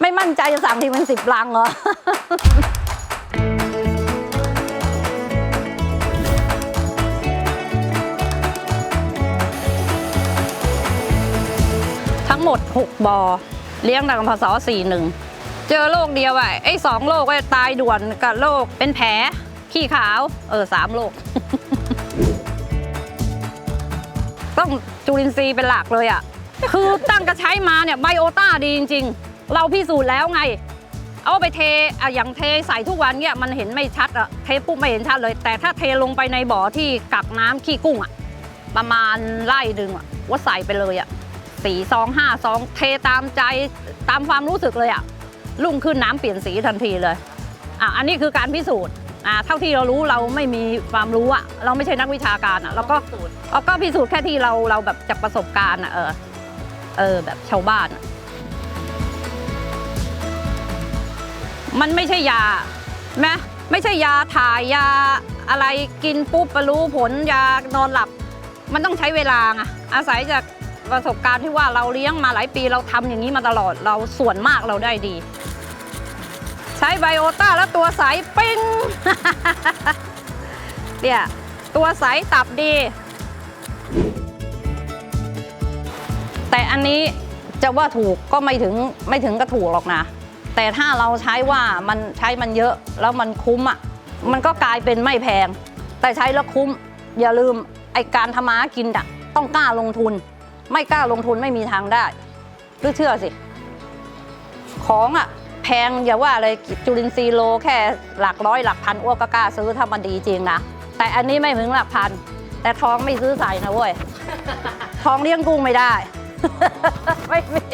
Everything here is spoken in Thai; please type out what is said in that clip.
ไม่มั่นใจจะสั่งทีเป็นสิบลังเหรอ ทั้งหมด 6 บอ เลี้ยงตั้งพศ41 เจอโรคเดียวอะไอ้สองโรคไอ้ตายด่วนกับโรคเป็นแผล ขี้ขาว เออสามโรคต้องจุลินทรีย์เป็นหลักเลยอะคือตั้งกระใช้มาเนี่ยไบโอต้าดีจริง ๆ เราพิสูจน์แล้วไง เอาไปเทอะอย่างเทใส่ทุกวันเนี่ยมันเห็นไม่ชัดอะเทปุ๊บไม่เห็นชัดเลย แต่ถ้าเทลงไปในบ่อที่กักน้ำขี้กุ้งอะประมาณไร่ดึงอะว่าใส่ไปเลยอะสี่ซองห้าซองเทตามใจตามความรู้สึกเลยอะรุ่งขึ้นน้ำเปลี่ยนสีทันทีเลยอะอันนี้คือการพิสูจน์อะเท่าที่เรารู้เราไม่มีความรู้อะเราไม่ใช่นักวิชาการอะเราก็เราก็พิสูจน์แค่ที่เราเราแบบจากประสบการณ์อะเออเออแบบชาวบ้านอะ มันไม่ใช่ยาไหมไม่ใช่ยาถ่ายยาอะไรกินปุ๊บไปรู้ผลยานอนหลับ มันต้องใช้เวลาไงอาศัยจากประสบการณ์ที่ว่าเราเลี้ยงมาหลายปีเราทำอย่างนี้มาตลอดเราส่วนมากเราได้ดี ใช้ไบโอต้าแล้วตัวใสปิ้งเนี่ยตัวใสตับดี แต่อันนี้จะว่าถูกก็ไม่ถึงไม่ถึงก็ถูกหรอกนะ แต่ถ้าเราใช้ว่ามันใช้มันเยอะแล้วมันคุ้มอะมันก็กลายเป็นไม่แพง แต่ใช้แล้วคุ้ม อย่าลืมไอการทำมาหากินอะต้องกล้าลงทุน ไม่กล้าลงทุนไม่มีทางได้รือเชื่อสิ ของอะแพงอย่าว่าอะไรจุลินทรีย์โลแค่หลักร้อยหลักพันอ้วกก็กล้าซื้อถ้ามันดีจริงนะแต่อันนี้ไม่ถึงหลักพัน แต่ทองไม่ซื้อใส่นะเว้ยทองเลี้ยงกุ้งไม่ได้ ไม่มี